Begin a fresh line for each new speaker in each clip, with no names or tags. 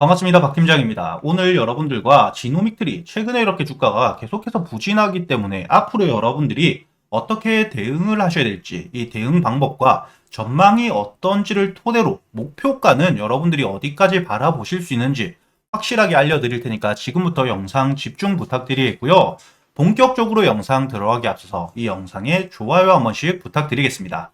반갑습니다. 박 팀장입니다. 오늘 여러분들과 지노믹트리 최근에 이렇게 주가가 계속해서 부진하기 때문에 앞으로 여러분들이 어떻게 대응을 하셔야 될지 이 대응 방법과 전망이 어떤지를 토대로 목표가는 여러분들이 어디까지 바라보실 수 있는지 확실하게 알려드릴 테니까 지금부터 영상 집중 부탁드리겠고요. 본격적으로 영상 들어가기 앞서서 이 영상에 좋아요 한 번씩 부탁드리겠습니다.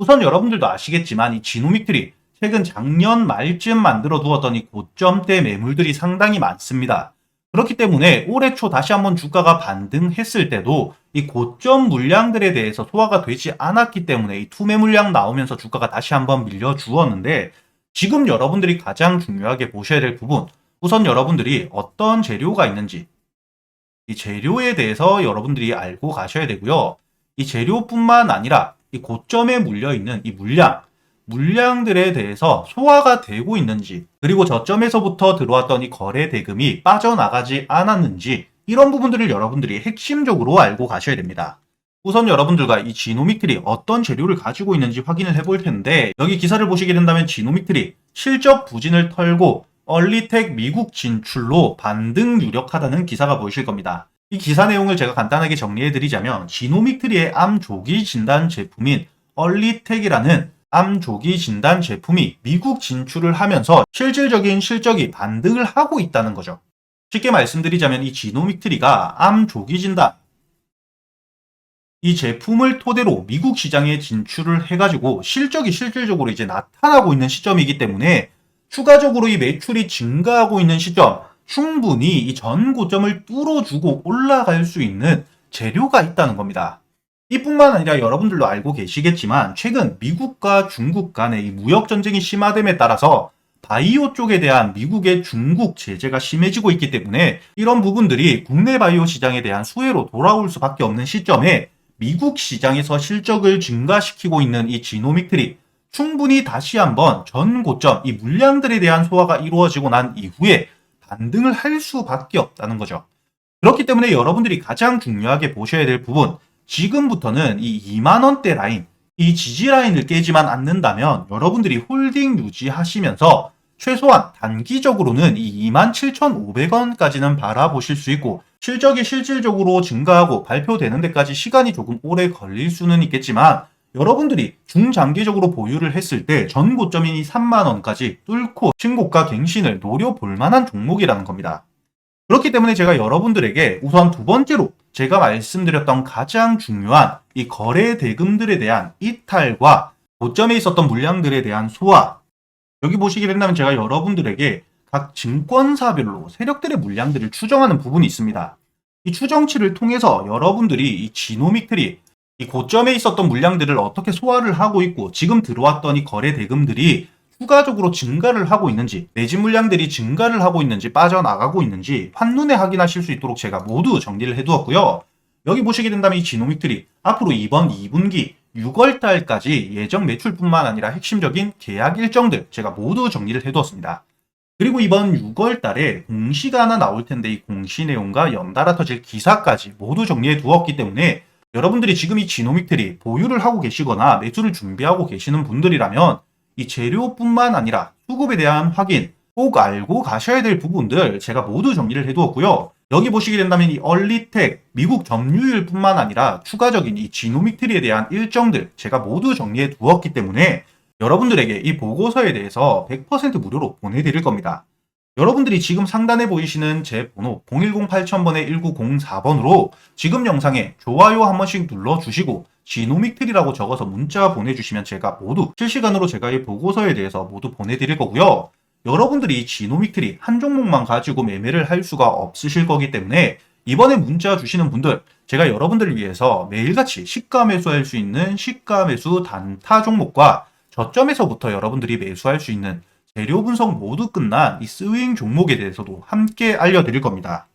우선 여러분들도 아시겠지만 이 지노믹트리 최근 작년 말쯤 만들어 두었던 이 고점대 매물들이 상당히 많습니다. 그렇기 때문에 올해 초 다시 한번 주가가 반등했을 때도 이 고점 물량들에 대해서 소화가 되지 않았기 때문에 이 투매 물량 나오면서 주가가 다시 한번 밀려 주었는데 지금 여러분들이 가장 중요하게 보셔야 될 부분 우선 여러분들이 어떤 재료가 있는지 이 재료에 대해서 여러분들이 알고 가셔야 되고요. 이 재료뿐만 아니라 이 고점에 물려 있는 이 물량 물량들에 대해서 소화가 되고 있는지, 그리고 저점에서부터 들어왔던 이 거래 대금이 빠져나가지 않았는지, 이런 부분들을 여러분들이 핵심적으로 알고 가셔야 됩니다. 우선 여러분들과 이 지노믹트리 어떤 재료를 가지고 있는지 확인을 해볼 텐데, 여기 기사를 보시게 된다면 지노믹트리 실적 부진을 털고 얼리텍 미국 진출로 반등 유력하다는 기사가 보이실 겁니다. 이 기사 내용을 제가 간단하게 정리해 드리자면, 지노믹트리의 암 조기 진단 제품인 얼리텍이라는 암 조기 진단 제품이 미국 진출을 하면서 실질적인 실적이 반등을 하고 있다는 거죠. 쉽게 말씀드리자면 이 지노믹 트리가 암 조기 진단 이 제품을 토대로 미국 시장에 진출을 해가지고 실적이 실질적으로 이제 나타나고 있는 시점이기 때문에 추가적으로 이 매출이 증가하고 있는 시점 충분히 이 전 고점을 뚫어주고 올라갈 수 있는 재료가 있다는 겁니다. 이뿐만 아니라 여러분들도 알고 계시겠지만 최근 미국과 중국 간의 이 무역 전쟁이 심화됨에 따라서 바이오 쪽에 대한 미국의 중국 제재가 심해지고 있기 때문에 이런 부분들이 국내 바이오 시장에 대한 수혜로 돌아올 수밖에 없는 시점에 미국 시장에서 실적을 증가시키고 있는 이 지노믹 트리 충분히 다시 한번 전 고점 이 물량들에 대한 소화가 이루어지고 난 이후에 반등을 할 수밖에 없다는 거죠. 그렇기 때문에 여러분들이 가장 중요하게 보셔야 될 부분 지금부터는 이 2만원대 라인, 이 지지 라인을 깨지만 않는다면 여러분들이 홀딩 유지하시면서 최소한 단기적으로는 이 27,500원까지는 바라보실 수 있고 실적이 실질적으로 증가하고 발표되는 데까지 시간이 조금 오래 걸릴 수는 있겠지만 여러분들이 중장기적으로 보유를 했을 때 전 고점인 이 3만원까지 뚫고 신고가 갱신을 노려볼 만한 종목이라는 겁니다. 그렇기 때문에 제가 여러분들에게 우선 두 번째로 제가 말씀드렸던 가장 중요한 이 거래 대금들에 대한 이탈과 고점에 있었던 물량들에 대한 소화. 여기 보시게 된다면 제가 여러분들에게 각 증권사별로 세력들의 물량들을 추정하는 부분이 있습니다. 이 추정치를 통해서 여러분들이 이 지노믹들이 이 고점에 있었던 물량들을 어떻게 소화를 하고 있고 지금 들어왔던 이 거래 대금들이 추가적으로 증가를 하고 있는지 매진 물량들이 증가를 하고 있는지 빠져나가고 있는지 한눈에 확인하실 수 있도록 제가 모두 정리를 해두었고요. 여기 보시게 된다면 이 지노믹들이 앞으로 이번 2분기 6월 달까지 예정 매출뿐만 아니라 핵심적인 계약 일정들 제가 모두 정리를 해두었습니다. 그리고 이번 6월 달에 공시가 하나 나올 텐데 이 공시 내용과 연달아 터질 기사까지 모두 정리해 두었기 때문에 여러분들이 지금 이 지노믹들이 보유를 하고 계시거나 매수를 준비하고 계시는 분들이라면 이 재료뿐만 아니라 수급에 대한 확인 꼭 알고 가셔야 될 부분들 제가 모두 정리를 해두었고요. 여기 보시게 된다면 이 얼리텍 미국 점유율뿐만 아니라 추가적인 이 지노믹 트리에 대한 일정들 제가 모두 정리해 두었기 때문에 여러분들에게 이 보고서에 대해서 100% 무료로 보내드릴 겁니다. 여러분들이 지금 상단에 보이시는 제 번호 010-8000번에 1904번으로 지금 영상에 좋아요 한 번씩 눌러주시고 지노믹트리라고 적어서 문자 보내주시면 제가 모두 실시간으로 제가 이 보고서에 대해서 모두 보내드릴 거고요. 여러분들이 지노믹트리 한 종목만 가지고 매매를 할 수가 없으실 거기 때문에 이번에 문자 주시는 분들 제가 여러분들을 위해서 매일같이 시가 매수할 수 있는 시가 매수 단타 종목과 저점에서부터 여러분들이 매수할 수 있는 재료 분석 모두 끝난 이 스윙 종목에 대해서도 함께 알려드릴 겁니다.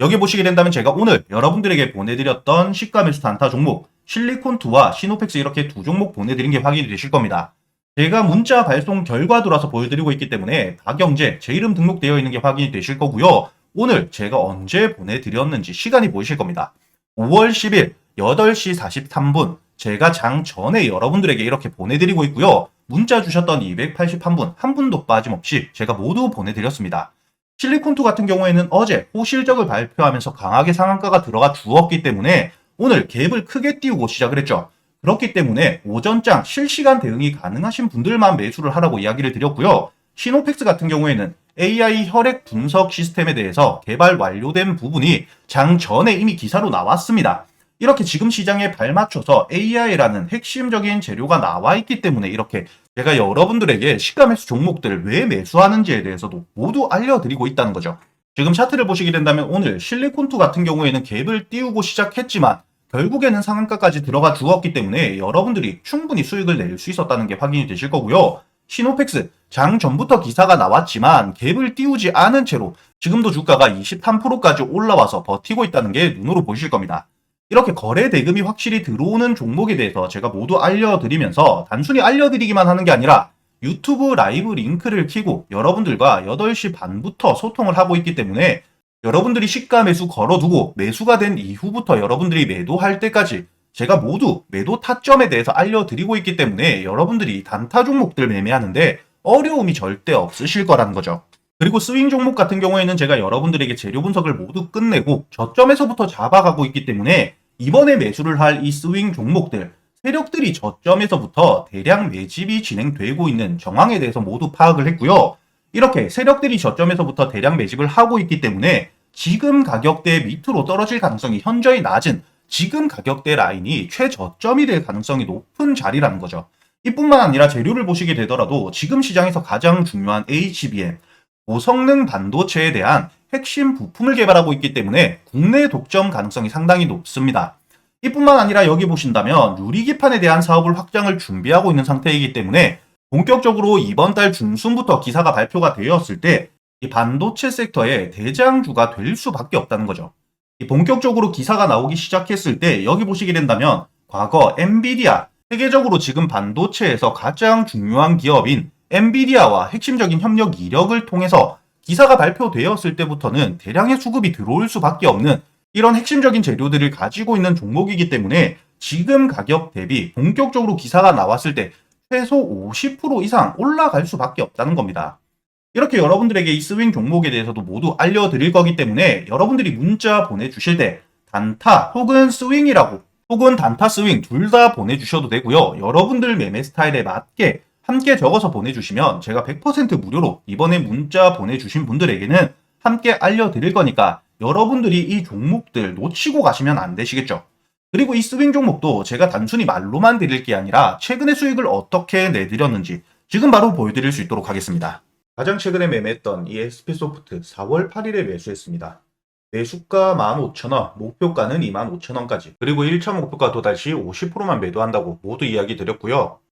여기 보시게 된다면 제가 오늘 여러분들에게 보내드렸던 시가 매수 단타 종목 실리콘2와 시노펙스 이렇게 두 종목 보내드린 게 확인이 되실 겁니다. 제가 문자 발송 결과도라서 보여드리고 있기 때문에 다경제 제 이름 등록되어 있는 게 확인이 되실 거고요. 오늘 제가 언제 보내드렸는지 시간이 보이실 겁니다. 5월 10일 8시 43분 제가 장 전에 여러분들에게 이렇게 보내드리고 있고요. 문자 주셨던 281분, 한 분도 빠짐없이 제가 모두 보내드렸습니다. 실리콘2 같은 경우에는 어제 호실적을 발표하면서 강하게 상한가가 들어가 주었기 때문에 오늘 갭을 크게 띄우고 시작을 했죠. 그렇기 때문에 오전장 실시간 대응이 가능하신 분들만 매수를 하라고 이야기를 드렸고요. 시노펙스 같은 경우에는 AI 혈액 분석 시스템에 대해서 개발 완료된 부분이 장 전에 이미 기사로 나왔습니다. 이렇게 지금 시장에 발맞춰서 AI라는 핵심적인 재료가 나와 있기 때문에 이렇게 제가 여러분들에게 시가 매수 종목들을 왜 매수하는지에 대해서도 모두 알려드리고 있다는 거죠. 지금 차트를 보시게 된다면 오늘 실리콘2 같은 경우에는 갭을 띄우고 시작했지만 결국에는 상한가까지 들어가 주었기 때문에 여러분들이 충분히 수익을 낼 수 있었다는 게 확인이 되실 거고요. 시노펙스 장 전부터 기사가 나왔지만 갭을 띄우지 않은 채로 지금도 주가가 23%까지 올라와서 버티고 있다는 게 눈으로 보이실 겁니다. 이렇게 거래 대금이 확실히 들어오는 종목에 대해서 제가 모두 알려드리면서 단순히 알려드리기만 하는 게 아니라 유튜브 라이브 링크를 키고 여러분들과 8시 반부터 소통을 하고 있기 때문에 여러분들이 시가 매수 걸어두고 매수가 된 이후부터 여러분들이 매도할 때까지 제가 모두 매도 타점에 대해서 알려드리고 있기 때문에 여러분들이 단타 종목들 매매하는데 어려움이 절대 없으실 거라는 거죠. 그리고 스윙 종목 같은 경우에는 제가 여러분들에게 재료 분석을 모두 끝내고 저점에서부터 잡아가고 있기 때문에 이번에 매수를 할 이 스윙 종목들 세력들이 저점에서부터 대량 매집이 진행되고 있는 정황에 대해서 모두 파악을 했고요. 이렇게 세력들이 저점에서부터 대량 매집을 하고 있기 때문에 지금 가격대 밑으로 떨어질 가능성이 현저히 낮은 지금 가격대 라인이 최저점이 될 가능성이 높은 자리라는 거죠. 이뿐만 아니라 재료를 보시게 되더라도 지금 시장에서 가장 중요한 HBM, 고성능 반도체에 대한 핵심 부품을 개발하고 있기 때문에 국내 독점 가능성이 상당히 높습니다. 이뿐만 아니라 여기 보신다면 유리기판에 대한 사업을 확장을 준비하고 있는 상태이기 때문에 본격적으로 이번 달 중순부터 기사가 발표가 되었을 때 이 반도체 섹터의 대장주가 될 수밖에 없다는 거죠. 이 본격적으로 기사가 나오기 시작했을 때 여기 보시게 된다면 과거 엔비디아 세계적으로 지금 반도체에서 가장 중요한 기업인 엔비디아와 핵심적인 협력 이력을 통해서 기사가 발표되었을 때부터는 대량의 수급이 들어올 수밖에 없는 이런 핵심적인 재료들을 가지고 있는 종목이기 때문에 지금 가격 대비 본격적으로 기사가 나왔을 때 최소 50% 이상 올라갈 수밖에 없다는 겁니다. 이렇게 여러분들에게 이 스윙 종목에 대해서도 모두 알려드릴 거기 때문에 여러분들이 문자 보내주실 때 단타 혹은 스윙이라고 혹은 단타 스윙 둘 다 보내주셔도 되고요. 여러분들 매매 스타일에 맞게 함께 적어서 보내주시면 제가 100% 무료로 이번에 문자 보내주신 분들에게는 함께 알려드릴 거니까 여러분들이 이 종목들 놓치고 가시면 안 되시겠죠. 그리고 이 스윙 종목도 제가 단순히 말로만 드릴 게 아니라 최근의 수익을 어떻게 내드렸는지 지금 바로 보여드릴 수 있도록 하겠습니다. 가장 최근에 매매했던 이 SP소프트 4월 8일에 매수했습니다. 매수가 15,000원, 목표가는 25,000원까지, 그리고 1차 목표가 도달 시 50%만 매도한다고 모두 이야기 드렸고요.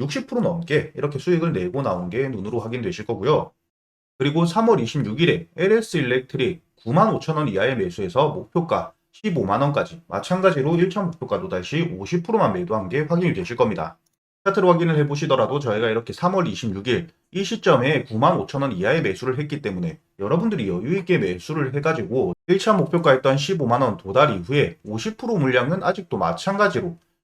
60% 넘게 이렇게 수익을 내고 나온 게 눈으로 확인되실 거고요. 그리고 3월 26일에 LS 일렉트릭 95,000원 이하의 매수해서 목표가 15만원까지 마찬가지로 1차 목표가 도달시 50%만 매도한 게 확인이 되실 겁니다. 차트로 확인을 해보시더라도 저희가 이렇게 3월 26일 이 시점에 95,000원 이하의 매수를 했기 때문에 여러분들이 여유있게 매수를 해가지고 1차 목표가였던 15만원 도달 이후에 50% 물량은 아직도 마찬가지로